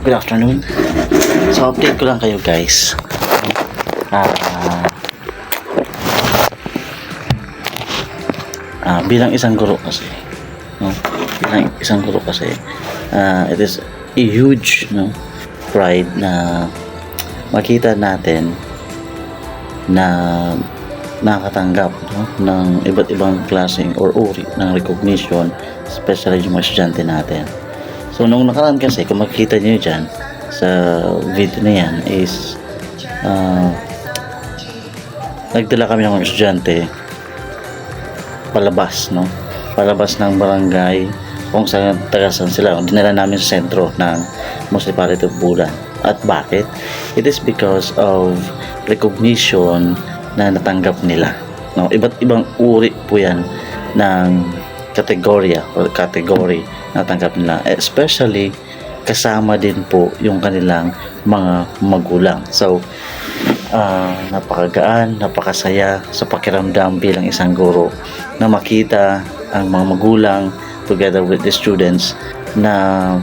Good afternoon. So, update ko lang kayo guys. Ah, ah, bilang isang guro kasi, no? Bilang isang guro kasi, ah, it is a huge, no, pride na makita natin na nakakatanggap no, ng iba't ibang klaseng or uri ng recognition, especially yung mga estudyante natin. So, nung nakaraan kasi, kung makikita nyo dyan sa video na yan is ah, nagdala kami ng estudyante palabas, no? Palabas ng barangay kung saan tagasan sila. Dinala namin sa sentro ng Municipality of Bulan. At bakit? It is because of recognition na natanggap nila. No? Iba't ibang uri po yan ng kategorya or category na natanggap nila. Especially kasama din po yung kanilang mga magulang. So, ah, napakagaan, napakasaya sa pakiramdam bilang isang guro na makita ang mga magulang together with the students na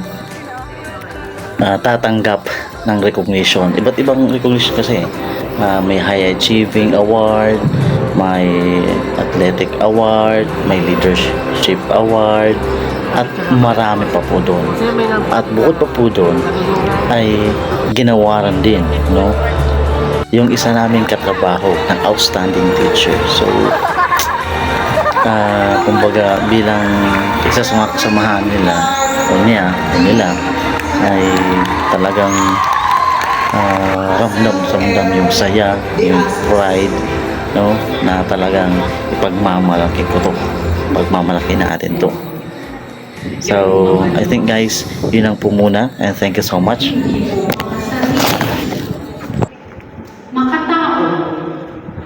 na tatanggap ng recognition. Iba't ibang recognition kasi. Ah, may high achieving award, may athletic award, may leadership award, at marami pa po doon. At bukod pa po doon, ay ginawaran din, no? Yung isa naming katrabaho ng outstanding teacher. So, ah kumbaga bilang isa sa mga kasamahan nila o niya o nila ay talagang ah, ramdam sa ramdam yung saya yung pride no na talagang ipagmamalaki ko to pagmamalaki natin to so I think guys yun lang po muna and thank you so much Makatao,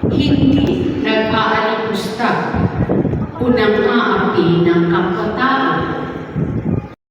hindi nag-aalipusta. Unang aapi ng kapwa-tao.